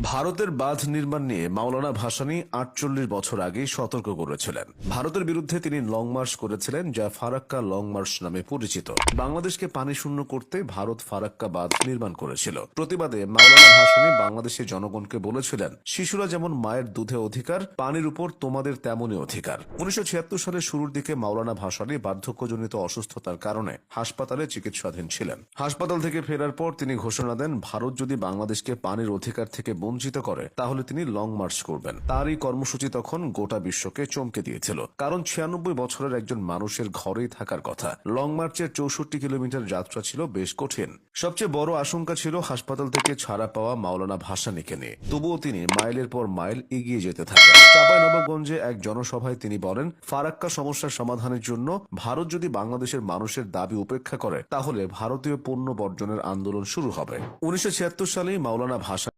ভারতের বাঁধ নির্মাণ নিয়ে মাওলানা ভাসানী আটচল্লিশ বছর আগে সতর্ক করেছিলেন। ভারতের বিরুদ্ধে তিনি লং মার্চ করেছিলেন, যা ফারাক্কা লং মার্চ নামে পরিচিত। বাংলাদেশকে পানি শূন্য করতে ভারত ফারাক্কা বাঁধ নির্মাণ করেছিল। প্রতিবাদে মাওলানা ভাসানী বাংলাদেশের জনগণকে বলেছিলেন, শিশুরা যেমন মায়ের দুধে অধিকার, পানির উপর তোমাদের তেমনই অধিকার। উনিশশো ছিয়াত্তর সালের শুরুর দিকে মাওলানা ভাসানী বার্ধক্যজনিত অসুস্থতার কারণে হাসপাতালে চিকিৎসাধীন ছিলেন। হাসপাতাল থেকে ফেরার পর তিনি ঘোষণা দেন, ভারত যদি বাংলাদেশকে পানির অধিকার থেকে বঞ্চিত করে, তাহলে তিনি লং মার্চ করবেন। তার এই কর্মসূচি তখন গোটা বিশ্বকে চমকে দিয়েছিল। কারণ ছিয়ানব্বই বছরের একজন মানুষের ঘরেই থাকার কথা। লং মার্চের চৌষট্টি কিলোমিটার যাত্রা ছিল বেশ কঠিন। সবচেয়ে বড় আশঙ্কা ছিল হাসপাতাল থেকে ছাড়া পাওয়া মাওলানা ভাসানীকে নিয়ে। তবুও তিনি মাইলের পর মাইল এগিয়ে যেতে থাকেন। চাপাই নবাবগঞ্জে এক জনসভায় তিনি বলেন, ফারাক্কা সমস্যার সমাধানের জন্য ভারত যদি বাংলাদেশের মানুষের দাবি উপেক্ষা করে, তাহলে ভারতীয় পণ্য বর্জনের আন্দোলন শুরু হবে। উনিশশো সালেই মাওলানা ভাষা